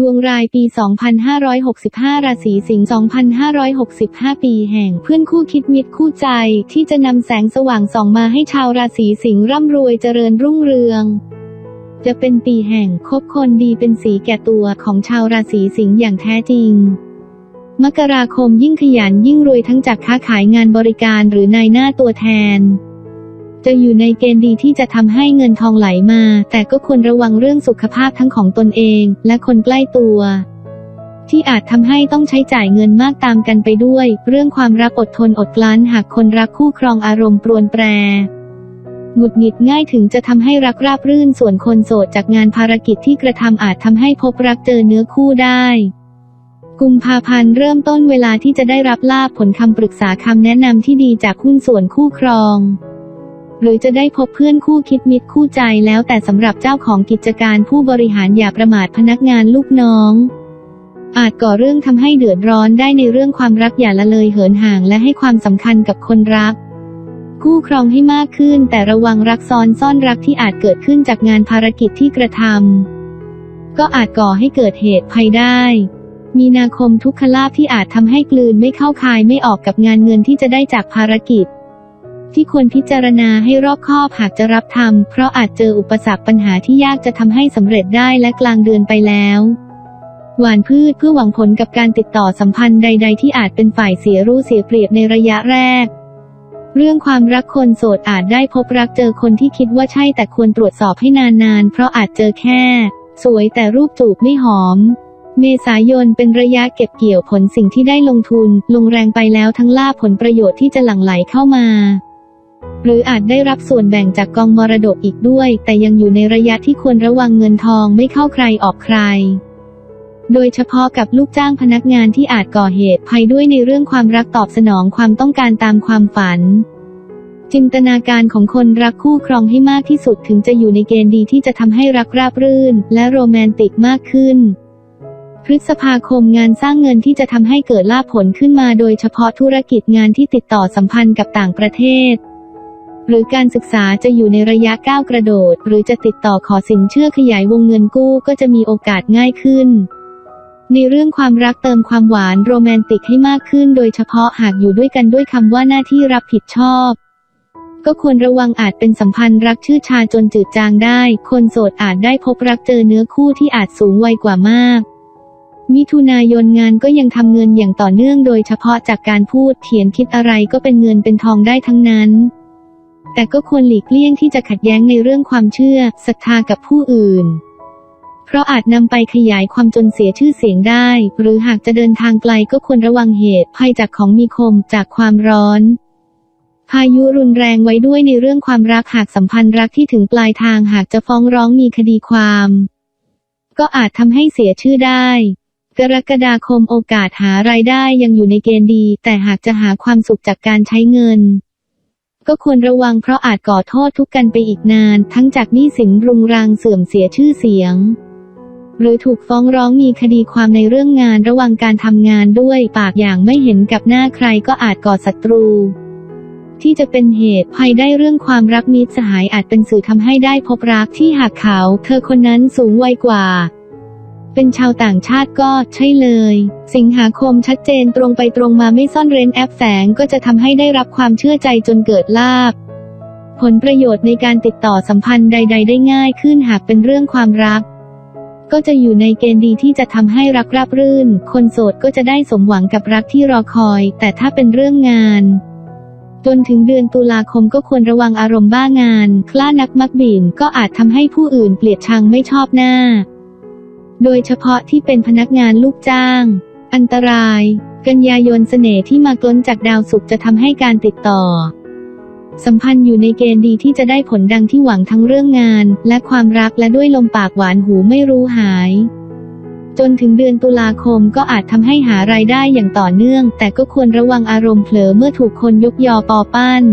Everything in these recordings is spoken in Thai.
ดวงรายปี 2565 ราศีสิงห์ 2565 ปีแห่งเพื่อนคู่คิดมิตรคู่ใจ ที่จะนำแสงสว่างส่องมาให้ชาวราศีสิงห์ร่ำรวยเจริญรุ่งเรือง จะเป็นปีแห่งคบคนดีเป็นสีแก่ตัวของชาวราศีสิงห์อย่างแท้จริง มกราคมยิ่งขยันยิ่งรวยทั้งจากค้าขายงานบริการหรือนายหน้าตัวแทน จะอยู่ในเกณฑ์ดีที่จะทำให้เงินทองไหลมา แต่ก็ควรระวังเรื่องสุขภาพทั้งของตนเองและคนใกล้ตัว ที่อาจทำให้ต้องใช้จ่ายเงินมากตามกันไปด้วย เรื่องความรักอดทนอดกลั้นหากคนรักคู่ครองอารมณ์ปรวนแปรหงุดหงิดง่ายถึงจะทำให้รักราบรื่นส่วนคนโสดจากงานภารกิจที่กระทำอาจทำให้พบรักเจอเนื้อคู่ได้กุมภาพันธ์เริ่มต้นเวลาที่จะได้รับลาบผลคำปรึกษาคำแนะนำที่ดีจากหุ้นส่วนคู่ครอง หรือจะได้พบเพื่อนคู่คิดมิตรคู่ใจแล้วแต่สำหรับเจ้าของกิจการผู้บริหารอย่าประมาทพนักงานลูกน้อง อาจก่อเรื่องทำให้เดือดร้อนได้ในเรื่องความรักอย่าละเลยเหินห่างและให้ความสำคัญกับคนรักคู่ครองให้มากขึ้น แต่ระวังรักซ้อนซ่อนรักที่อาจเกิดขึ้นจากงานภารกิจที่กระทำก็อาจก่อให้เกิดเหตุภัยได้ มีนาคมทุกขลาภที่อาจทำให้กลืนไม่เข้าคายไม่ออกกับงานเงินที่จะได้จากภารกิจ ที่ควรพิจารณาให้รอบคอบหากจะรับทำเพราะอาจเจออุปสรรคปัญหาที่ยากจะทำให้สำเร็จได้และกลางเดือนไปแล้ว หวานพืชเพื่อหวังผลกับการติดต่อสัมพันธ์ใด ๆ ที่อาจเป็นฝ่ายเสียรู้เสียเปรียบในระยะแรก เรื่องความรักคนโสดอาจได้พบรักเจอคนที่คิดว่าใช่แต่ควรตรวจสอบให้นานๆ เพราะอาจเจอแค่ สวยแต่รูปจูบไม่หอมเมษายนเป็นระยะเก็บเกี่ยวผลสิ่งที่ได้ลงทุน ลงแรงไปแล้วทั้งล่าผลประโยชน์ที่จะหลั่งไหลเข้ามา หรืออาจได้รับส่วนแบ่งจากกองมรดกอีกด้วย แต่ยังอยู่ในระยะที่ควรระวังเงินทองไม่เข้าใครออกใคร โดยเฉพาะกับลูกจ้างพนักงานที่อาจก่อเหตุภัยด้วยในเรื่องความรักตอบสนองความต้องการตามความฝัน จินตนาการของคนรักคู่ครองให้มากที่สุดถึงจะอยู่ในเกณฑ์ดีที่จะทำให้รักราบรื่น และโรแมนติกมากขึ้นพฤษภาคมงานสร้างเงินที่จะทำให้เกิดลาภผลขึ้นมาโดยเฉพาะธุรกิจงานที่ติดต่อสัมพันธ์กับต่างประเทศ หรือการศึกษาจะอยู่ในระยะก้าวกระโดด หรือจะติดต่อขอสินเชื่อขยายวงเงินกู้ก็จะมีโอกาสง่ายขึ้น ในเรื่องความรักเติมความหวานโรแมนติกให้มากขึ้น โดยเฉพาะหากอยู่ด้วยกันด้วยคำว่าหน้าที่รับผิดชอบ ก็ควรระวังอาจเป็นสัมพันธ์รักชื่อชาจนจืดจางได้ คนโสดอาจได้พบรักเจอเนื้อคู่ที่อาจสูงวัยกว่ามากมิถุนายนงานก็ยังทำเงินอย่างต่อเนื่องโดยเฉพาะจากการพูดเขียนคิดอะไรก็เป็นเงินเป็นทองได้ทั้งนั้น แต่ก็ควรหลีกเลี่ยงที่จะขัดแย้งในเรื่องความเชื่อศรัทธากับผู้อื่น เพราะอาจนำไปขยายความจนเสียชื่อเสียงได้ หรือหากจะเดินทางไกลก็ควรระวังเหตุภัยจากของมีคมจากความร้อน พายุรุนแรงไว้ด้วยในเรื่องความรักหากสัมพันธ์รักที่ถึงปลายทางหากจะฟ้องร้องมีคดีความ ก็อาจทำให้เสียชื่อได้กรกฎาคมโอกาสหารายได้ยังอยู่ในเกณฑ์ดี แต่หากจะหาความสุขจากการใช้เงิน ก็ควรระวังเพราะอาจก่อโทษทุกกันไปอีกนาน ทั้งจากหนี้สินรุงรังเสื่อมเสียชื่อเสียง หรือถูกฟ้องร้องมีคดีความในเรื่องงานระวังการทำงานด้วยปากอย่างไม่เห็นกับหน้าใครก็อาจก่อศัตรู ที่จะเป็นเหตุภัยได้เรื่องความรักมิตรสหายอาจเป็นสื่อทำให้ได้พบรักที่หากเขา เธอคนนั้นสูงวัยกว่า เป็นชาวต่างชาติก็ใช่เลย สิงหาคมชัดเจนตรงไปตรงมาไม่ซ่อนเร้นแอปแฝงก็จะทำให้ได้รับความเชื่อใจจนเกิดลาบผลประโยชน์ในการติดต่อสัมพันธ์ใด ๆ ได้ง่ายขึ้นหากเป็นเรื่องความรัก ก็จะอยู่ในเกณฑ์ดีที่จะทำให้รักราบรื่น คนโสดก็จะได้สมหวังกับรักที่รอคอย แต่ถ้าเป็นเรื่องงาน จนถึงเดือนตุลาคมก็ควรระวังอารมณ์บ้างาน คล้านักมักบินก็อาจทำให้ผู้อื่นเกลียดชังไม่ชอบหน้า โดยเฉพาะที่เป็นพนักงานลูกจ้าง อันตราย กันยายนเสน่ห์ที่มากล้นจากดาวศุกร์จะทำให้การติดต่อ สัมพันธ์อยู่ในเกณฑ์ดีที่จะได้ผลดังที่หวังทั้งเรื่องงาน และความรักและด้วยลมปากหวานหูไม่รู้หาย จนถึงเดือนตุลาคมก็อาจทำให้หารายได้อย่างต่อเนื่อง แต่ก็ควรระวังอารมณ์เผลอเมื่อถูกคนยกยอปอปั้น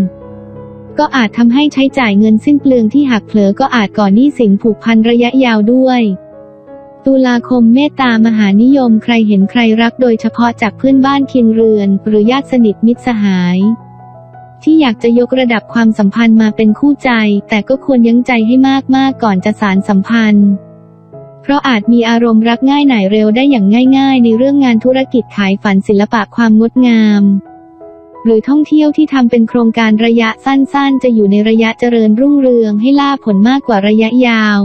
ก็อาจทำให้ใช้จ่ายเงินสิ้นเปลืองที่หักเผลอก็อาจก่อหนี้สินผูกพันระยะยาวด้วย ตุลาคมเมตตามหานิยมใครเห็นใครรักโดยเฉพาะจากเพื่อนบ้านเคียงเรือน หรือญาติสนิทมิตรสหาย ที่อยากจะยกระดับความสัมพันธ์มาเป็นคู่ใจ แต่ก็ควรยั้งใจให้มากๆก่อนจะสารสัมพันธ์ เพราะอาจมีอารมณ์รักง่ายหน่ายเร็วได้อย่างง่าย ๆ ในเรื่องงานธุรกิจขายฝันศิลปะความงดงาม หรือท่องเที่ยวที่ทำเป็นโครงการระยะสั้นๆ จะอยู่ในระยะเจริญรุ่งเรืองให้ล่าผลมากกว่าระยะยาว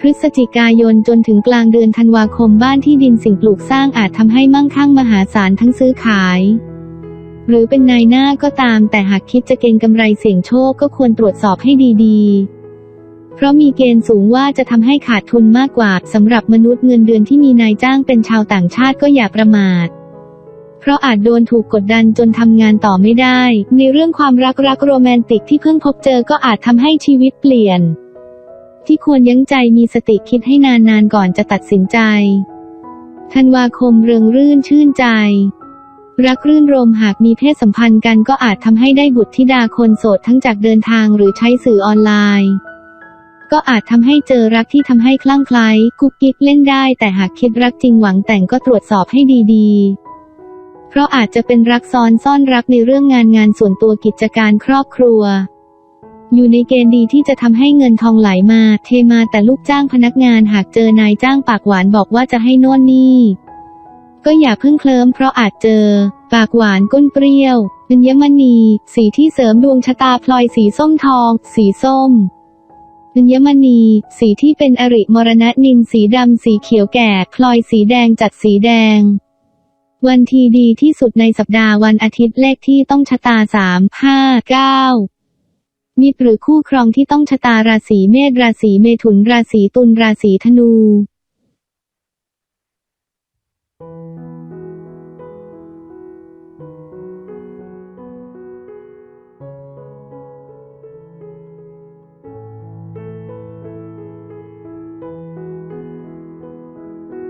พฤศจิกายนจนถึงกลางเดือนธันวาคมบ้านที่ดินสิ่งปลูกสร้างอาจทำให้มั่งคั่งมหาศาลทั้งซื้อขาย หรือเป็นนายหน้าก็ตามแต่หากคิดจะเก็งกำไรเสี่ยงโชคก็ควรตรวจสอบให้ดีๆ เพราะมีเกณฑ์สูงว่าจะทำให้ขาดทุนมากกว่าสำหรับมนุษย์เงินเดือนที่มีนายจ้างเป็นชาวต่างชาติก็อย่าประมาทเพราะอาจโดนถูกกดดันจนทำงานต่อไม่ได้ ในเรื่องความรักรักโรแมนติกที่เพิ่งพบเจอก็อาจทำให้ชีวิตเปลี่ยน ที่ควรยั้งใจมีสติคิดให้นานๆก่อนจะตัดสินใจ ธันวาคมเริงรื่นชื่นใจ รักรื่นรมหากมีเพศสัมพันธ์กันก็อาจทำให้ได้บุตรธิดาคนโสดทั้งจากเดินทางหรือใช้สื่อออนไลน์ ก็อาจทำให้เจอรักที่ทำให้คลั่งไคล้กุ๊กกิ๊กเล่นได้ แต่หากคิดรักจริงหวังแต่งก็ตรวจสอบให้ดีๆเพราะอาจจะเป็นรักซ้อนซ่อนรักในเรื่องงานงานส่วนตัวกิจการครอบครัว อยู่ในเกณฑ์ดีที่จะทำให้เงินทองไหลมา เทมาแต่ลูกจ้างพนักงานหากเจอนายจ้างปากหวานบอกว่าจะให้น่นนี่ ก็อย่าเพิ่งเคลิ้มเพราะอาจเจอ ปากหวานก้นเปรี้ยวอัญมณี สีที่เสริมดวงชะตาพลอยสีส้มทอง สีส้มอัญมณี สีที่เป็นอริมรณะนินสีดำสีเขียวแก่ พลอยสีแดงจัดสีแดง วันทีดีที่สุดในสัปดาห์วันอาทิตย์เลขที่ต้องชะตาสามห้าเก้า มิตรหรือคู่ครองที่ต้องชะตาราศีเมษราศีเมถุนราศีตุลราศีธนู